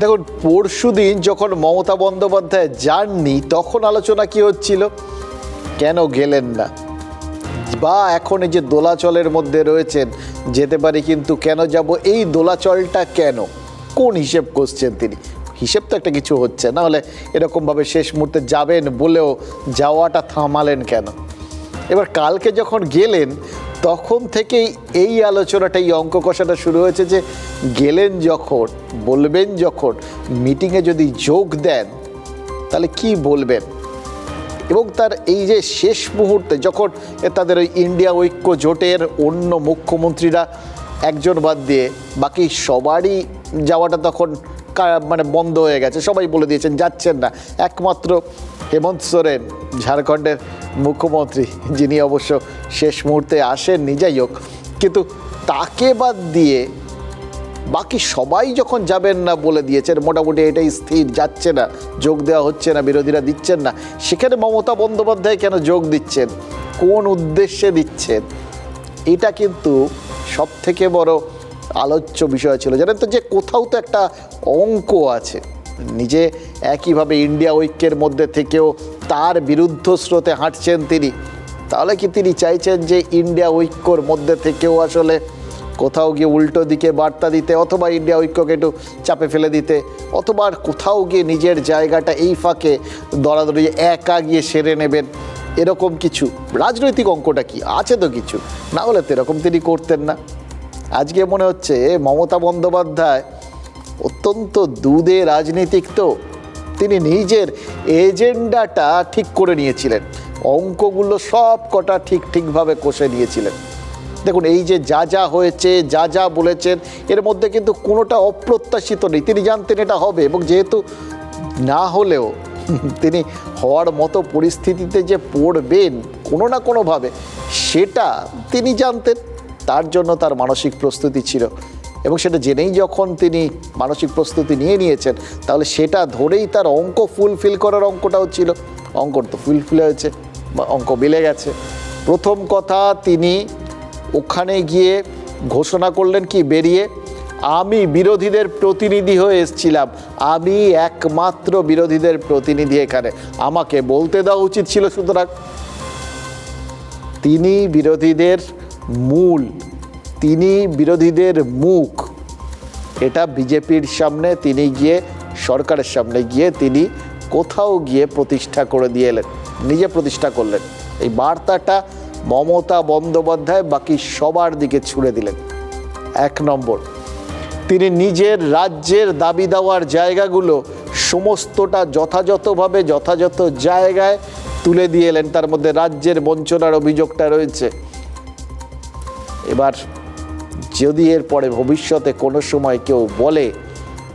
দেখুন, পরশু দিন যখন মমতা বন্দ্যোপাধ্যায় যাননি, তখন আলোচনা কি হচ্ছিল? কেন গেলেন না? বা এখন এই যে দোলাচলের মধ্যে রয়েছেন, যেতে পারি কিন্তু কেন যাব, এই দোলাচলটা কেন? কোন হিসেব করছেন তিনি? হিসেব তো একটা কিছু হচ্ছে, না হলে এরকমভাবে শেষ মুহূর্তে যাবেন বলেও যাওয়াটা থামালেন কেন? এবার কালকে যখন গেলেন তখন থেকেই এই আলোচনাটা, এই অঙ্ক কষাটা শুরু হয়েছে যে গেলেন যখন, বলবেন যখন মিটিংয়ে যদি যোগ দেন, তাহলে কি বলবেন? এবং তার এই যে শেষ মুহূর্তে যখন তাদের ওই ইন্ডিয়া ঐক্য জোটের অন্য মুখ্যমন্ত্রীরা একজন বাদ দিয়ে বাকি সবারই যাওয়াটা তখন মানে বন্ধ হয়ে গেছে। সবাই বলে দিয়েছেন, যাচ্ছেন না। একমাত্র হেমন্ত সোরেন, ঝাড়খণ্ডের মুখ্যমন্ত্রী, যিনি অবশ্য শেষ মুহূর্তে আসেননি। যাই হোক, কিন্তু তাকে বাদ দিয়ে বাকি সবাই যখন যাবেন না বলে দিয়েছেন, মোটামুটি এটাই স্থির, যাচ্ছে না, যোগ দেওয়া হচ্ছে না, বিরোধীরা দিচ্ছেন না। সেখানে মমতা বন্দ্যোপাধ্যায় কেন যোগ দিচ্ছেন? কোন উদ্দেশ্যে দিচ্ছেন? এটা কিন্তু সব থেকে বড় আলোচ্য বিষয় ছিল। জানেন তো যে কোথাও তো একটা অঙ্ক আছে। নিজে একইভাবে ইন্ডিয়া ঐক্যের মধ্যে থেকেও তার বিরুদ্ধ স্রোতে হাঁটছেন তিনি। তাহলে কি তিনি চাইছেন যে ইন্ডিয়া ঐক্যর মধ্যে থেকেও আসলে কোথাও গিয়ে উল্টো দিকে বার্তা দিতে অথবা ইন্ডিয়া ঐক্যকে একটু চাপে ফেলে দিতে অথবা কোথাও গিয়ে নিজের জায়গাটা এই ফাঁকে দরাদরি একা গিয়ে সেরে নেবেন? এরকম কিছু। রাজনৈতিক অঙ্কটা কি? আছে তো কিছু। না হলে তো এরকম তিনি করতেন না। আজকে মনে হচ্ছে মমতা বন্দ্যোপাধ্যায় অত্যন্ত দুধে রাজনীতিক তো, তিনি নিজের এজেন্ডাটা ঠিক করে নিয়েছিলেন। অঙ্কগুলো সব কটা ঠিক ঠিকভাবে কষে নিয়েছিলেন। দেখুন, এই যে যা যা হয়েছে, যা যা বলেছেন, এর মধ্যে কিন্তু কোনোটা অপ্রত্যাশিত নেই। তিনি জানতেন এটা হবে এবং যেহেতু না হলেও তিনি হওয়ার মতো পরিস্থিতিতে যে পড়বেন কোনো না কোনোভাবে, সেটা তিনি জানতেন। তার জন্য তার মানসিক প্রস্তুতি ছিল। এবং সেটা জেনেই যখন তিনি মানসিক প্রস্তুতি নিয়ে নিয়েছেন, তাহলে সেটা ধরেই তার অঙ্ক ফুলফিল করার অঙ্কটাও ছিল। অঙ্ক তো ফুলফিল হয়েছে বা অঙ্ক মিলে গেছে। প্রথম কথা, তিনি ওখানে গিয়ে ঘোষণা করলেন কি, বেরিয়ে, আমি বিরোধীদের প্রতিনিধি হয়ে এসেছিলাম। আমি একমাত্র বিরোধীদের প্রতিনিধি এখানে। আমাকে বলতে দেওয়া উচিত ছিল সুতরাং। তিনি বিরোধীদের মূল, তিনি বিরোধীদের মুখ। এটা বিজেপির সামনে তিনি গিয়ে, সরকারের সামনে গিয়ে তিনি কোথাও গিয়ে প্রতিষ্ঠা করে দিয়ে এলেন, নিজে প্রতিষ্ঠা করলেন। এই বার্তাটা মমতা বন্দ্যোপাধ্যায় বাকি সবার দিকে ছুড়ে দিলেন। এক নম্বর, তিনি নিজের রাজ্যের দাবি দেওয়ার জায়গাগুলো সমস্তটা যথাযথভাবে, যথাযথ জায়গায় তুলে দিয়ে এলেন। তার মধ্যে রাজ্যের বঞ্চনার অভিযোগটা রয়েছে। এবার যদি এর পরে ভবিষ্যতে কোনো সময় কেউ বলে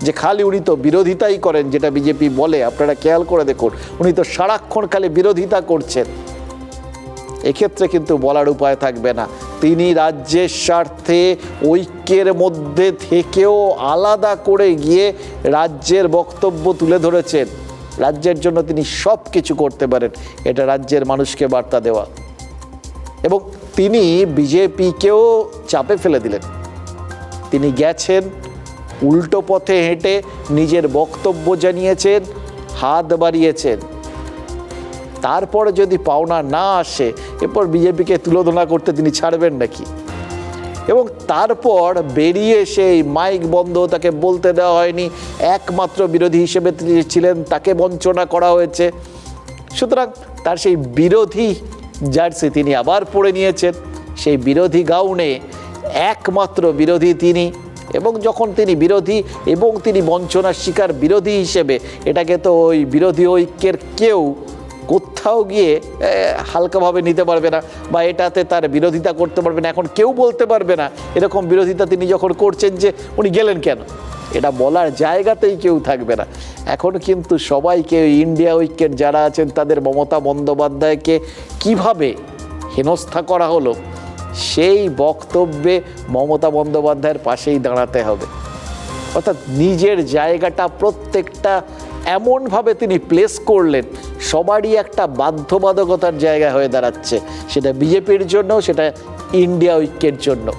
যে খালি উনি তো বিরোধিতাই করেন, যেটা বিজেপি বলে, আপনারা খেয়াল করে দেখুন, উনি তো সারাক্ষণ খালি বিরোধিতা করছেন। এক্ষেত্রে কিন্তু বলার উপায় থাকবে না। তিনি রাজ্যের স্বার্থে, ঐক্যের মধ্যে থেকেও আলাদা করে গিয়ে রাজ্যের বক্তব্য তুলে ধরেছেন। রাজ্যের জন্য তিনি সব কিছু করতে পারেন। এটা রাজ্যের মানুষকে বার্তা দেওয়া। এবং তিনি বিজেপিকেও চাপে ফেলে দিলেন। তিনি গেছেন, উল্টো পথে হেঁটে নিজের বক্তব্য জানিয়েছেন, হাত বাড়িয়েছেন। তারপরে যদি পাওনা না আসে, এরপর বিজেপিকে তুলোধনা করতে তিনি ছাড়বেন নাকি? এবং তারপর বেরিয়ে সেই মাইক বন্ধ তাকে বলতে দেওয়া হয়নি, একমাত্র বিরোধী হিসেবে তিনি ছিলেন, তাকে বঞ্চনা করা হয়েছে। সুতরাং তার সেই বিরোধী জার্সি তিনি আবার পরে নিয়েছেন। সেই বিরোধী গাউনে একমাত্র বিরোধী তিনি এবং যখন তিনি বিরোধী এবং তিনি বঞ্চনার শিকার বিরোধী হিসেবে, এটাকে তো ওই বিরোধী ঐক্যের কেউ কোথাও গিয়ে হালকাভাবে নিতে পারবে না বা এটাতে তার বিরোধিতা করতে পারবে না। এখন কেউ বলতে পারবে না, এরকম বিরোধিতা তিনি যখন করছেন যে উনি গেলেন কেন? এটা বলার জায়গাতেই কেউ থাকবে না। এখন কিন্তু সবাইকে ইন্ডিয়া ঐক্যের যারা আছেন, তাদের মমতা বন্দ্যোপাধ্যায়কে কীভাবে হেনস্থা করা হলো, সেই বক্তব্যে মমতা বন্দ্যোপাধ্যায়ের পাশেই দাঁড়াতে হবে। অর্থাৎ নিজের জায়গাটা প্রত্যেকটা এমনভাবে তিনি প্লেস করলেন, সবারই একটা বাধ্যবাধকতার জায়গা হয়ে দাঁড়াচ্ছে। সেটা বিজেপির জন্য, সেটা ইন্ডিয়া ঐক্যের জন্য।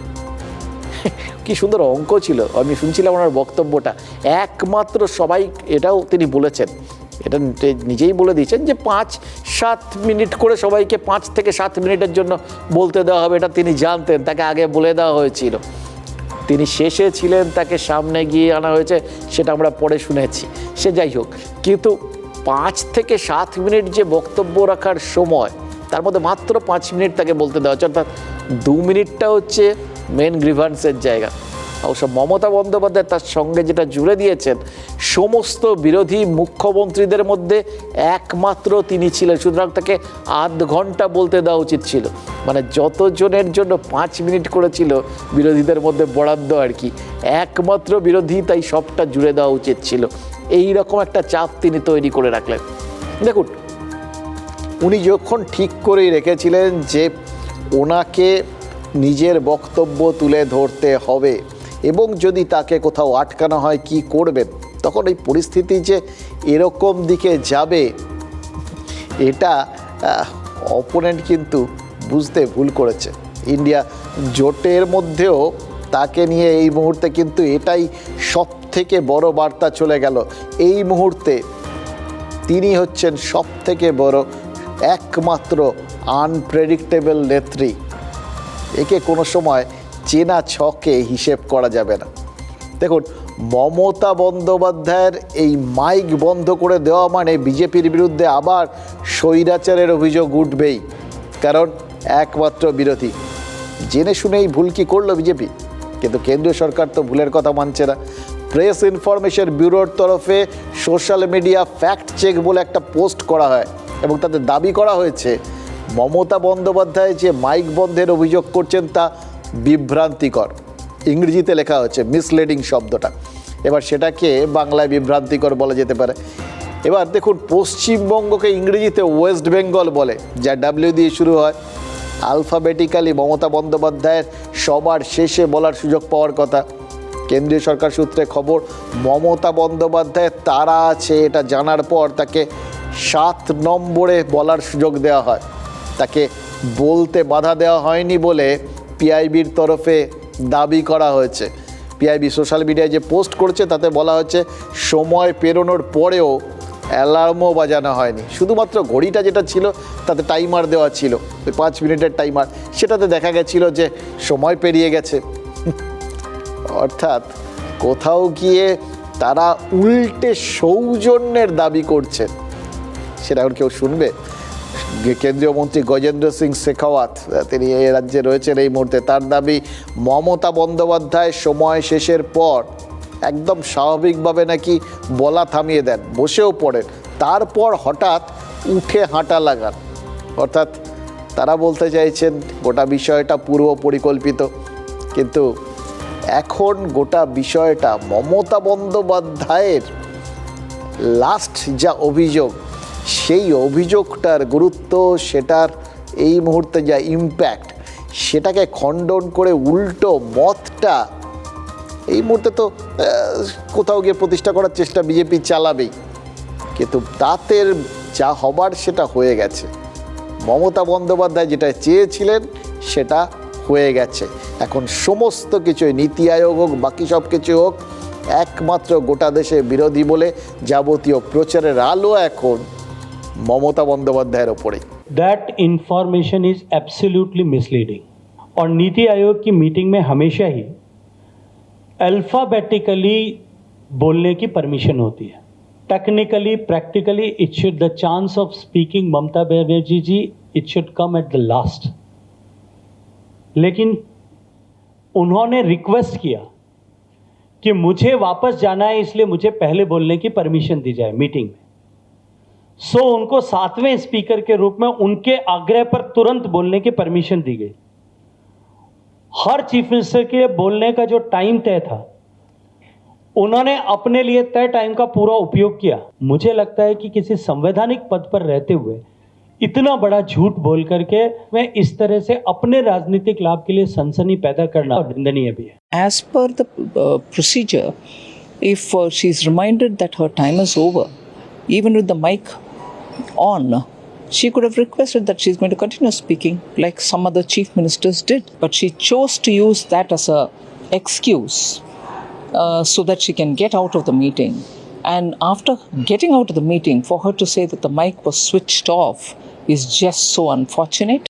কি সুন্দর অঙ্ক ছিল। আমি শুনছিলাম ওনার বক্তব্যটা। একমাত্র সবাই এটাও তিনি বলেছেন। এটা নিজেই বলে দিয়েছেন যে পাঁচ সাত মিনিট করে সবাইকে পাঁচ থেকে সাত মিনিটের জন্য বলতে দেওয়া হবে, এটা তিনি জানতেন, তাকে আগে বলে দেওয়া হয়েছিল। তিনি শেষে ছিলেন, তাকে সামনে গিয়ে আনা হয়েছে, সেটা আমরা পরে শুনেছি। সে যাই হোক, কিন্তু পাঁচ থেকে সাত মিনিট যে বক্তব্য রাখার সময়, তার মধ্যে মাত্র পাঁচ মিনিট তাকে বলতে দেওয়া হচ্ছে অর্থাৎ দু মিনিটটা হচ্ছে মেন গ্রিভান্সের জায়গা। অবশ্য মমতা বন্দ্যোপাধ্যায় তার সঙ্গে যেটা জুড়ে দিয়েছেন, সমস্ত বিরোধী মুখ্যমন্ত্রীদের মধ্যে একমাত্র তিনি ছিলেন। সুতরাং তাকে আধ ঘণ্টা বলতে দেওয়া উচিত ছিল। মানে যতজনের জন্য পাঁচ মিনিট করেছিল বিরোধীদের মধ্যে বরাদ্দ আর কি, একমাত্র বিরোধী তাই সবটা জুড়ে দেওয়া উচিত ছিল। এই রকম একটা চাপ তিনি তৈরি করে রাখলেন। দেখুন, উনি যখন ঠিক করেই রেখেছিলেন যে ওনাকে নিজের বক্তব্য তুলে ধরতে হবে এবং যদি তাকে কোথাও আটকানো হয়, কি করবেন? তখন এই পরিস্থিতি যে এরকম দিকে যাবে, এটা অপোনেন্ট কিন্তু বুঝতে ভুল করেছে। ইন্ডিয়া জোটের মধ্যেও তাকে নিয়ে এই মুহূর্তে কিন্তু এটাই সব থেকে বড় বার্তা চলে গেল। এই মুহূর্তে তিনি হচ্ছেন সব থেকে বড়, একমাত্র আনপ্রেডিক্টেবল নেত্রী। একে কোনো সময় চেনা ছকে হিসেব করা যাবে না। দেখুন, মমতা বন্দ্যোপাধ্যায়ের এই মাইক বন্ধ করে দেওয়া মানে বিজেপির বিরুদ্ধে আবার স্বৈরাচারের অভিযোগ উঠবেই। কারণ একমাত্র বিরোধী। জেনে শুনেই ভুল কি করল বিজেপি? কিন্তু কেন্দ্রীয় সরকার তো ভুলের কথা মানছে না। প্রেস ইনফরমেশন ব্যুরোর তরফে সোশ্যাল মিডিয়া ফ্যাক্ট চেক বলে একটা পোস্ট করা হয় এবং তাতে দাবি করা হয়েছে, মমতা বন্দ্যোপাধ্যায় যে মাইক বন্ধের অভিযোগ করছেন তা বিভ্রান্তিকর। ইংরেজিতে লেখা হচ্ছে মিসলিডিং শব্দটা। এবার সেটাকে বাংলায় বিভ্রান্তিকর বলা যেতে পারে। এবার দেখুন, পশ্চিমবঙ্গকে ইংরেজিতে ওয়েস্ট বেঙ্গল বলে, যা ডাব্লিউ দিয়ে শুরু হয়। আলফাবেটিক্যালি মমতা বন্দ্যোপাধ্যায়ের সবার শেষে বলার সুযোগ পাওয়ার কথা। কেন্দ্রীয় সরকার সূত্রে খবর, মমতা বন্দ্যোপাধ্যায় তারা আছে, এটা জানার পর তাকে সাত নম্বরে বলার সুযোগ দেওয়া হয়। তাকে বলতে বাধা দেওয়া হয়নি বলে পিআইবির তরফে দাবি করা হয়েছে। পিআইবি সোশ্যাল মিডিয়ায় যে পোস্ট করেছে, তাতে বলা হচ্ছে সময় পেরোনোর পরেও অ্যালার্মও বাজানো হয়নি। শুধুমাত্র ঘড়িটা যেটা ছিল, তাতে টাইমার দেওয়া ছিল, ওই পাঁচ মিনিটের টাইমার। সেটাতে দেখা গেছিল যে, সময় পেরিয়ে গেছে। অর্থাৎ কোথাও গিয়ে তারা উল্টে সৌজন্যের দাবি করছে সেটা এখন কেউ শুনবে? কেন্দ্রীয় মন্ত্রী গজেন্দ্র সিং শেখাওয়াত তিনি এই রাজ্যে রয়েছেন এই মুহূর্তে। তার দাবি, মমতা বন্দ্যোপাধ্যায় সময় শেষের পর একদম স্বাভাবিকভাবে নাকি বলা থামিয়ে দেন, বসেও পড়েন। তারপর হঠাৎ উঠে হাঁটা লাগান। অর্থাৎ তারা বলতে চাইছেন, গোটা বিষয়টা পূর্ব পরিকল্পিত। কিন্তু এখন গোটা বিষয়টা মমতা বন্দ্যোপাধ্যায়ের লাস্ট যা অভিযোগ সেই অভিযোগটার গুরুত্ব, সেটার এই মুহূর্তে যা ইম্প্যাক্ট সেটাকে খণ্ডন করে উল্টো মতটা এই মুহূর্তে তো কোথাও গিয়ে প্রতিষ্ঠা করার চেষ্টা বিজেপি চালাবেই। কিন্তু তাতে যা হবার সেটা হয়ে গেছে। মমতা বন্দ্যোপাধ্যায় যেটা চেয়েছিলেন, সেটা হয়ে গেছে। এখন সমস্ত কিছুই, নীতি আয়োগ হোক, বাকি সব কিছু হোক, একমাত্র গোটা দেশে বিরোধী বলে যাবতীয় প্রচারের আলো এখন মমতা বন্দ্যোপাধ্যায়ের ওপরেই that information is absolutely misleading और नीति आयोग की मीटिंग में हमेशा ही अल्फ़ाबेटिकली बोलने की परमिशन होती है technically practically it should the chance of speaking Mamata Banerjee ji it should come at the last लेकिन उन्होंने रिक्वेस्ट किया कि मुझे वापस जाना है इसलिए मुझे पहले बोलने की परमिशन दी जाए मीटिंग में सो उनको सातवें स्पीकर के रूप में उनके आग्रह पर तुरंत बोलने की परमिशन दी गई। हर चीफ मिनिस्टर के लिए बोलने का जो टाइम तय था उन्होंने अपने लिए तय टाइम का पूरा उपयोग किया। मुझे लगता है कि किसी संवैधानिक पद पर रहते हुए इतना बड़ा झूठ बोल करके मैं इस तरह से अपने राजनीतिक लाभ के लिए सनसनी पैदा करना निंदनीय भी है। As पर uh, procedure, if uh, she's reminded that her time is over, even with the mic on, she could have requested that she's going to continue speaking like some other chief ministers did. But she chose to use that as a excuse uh, so that she can get out of the meeting. And after getting out of the meeting, for her to say that the mic was switched off is just so unfortunate.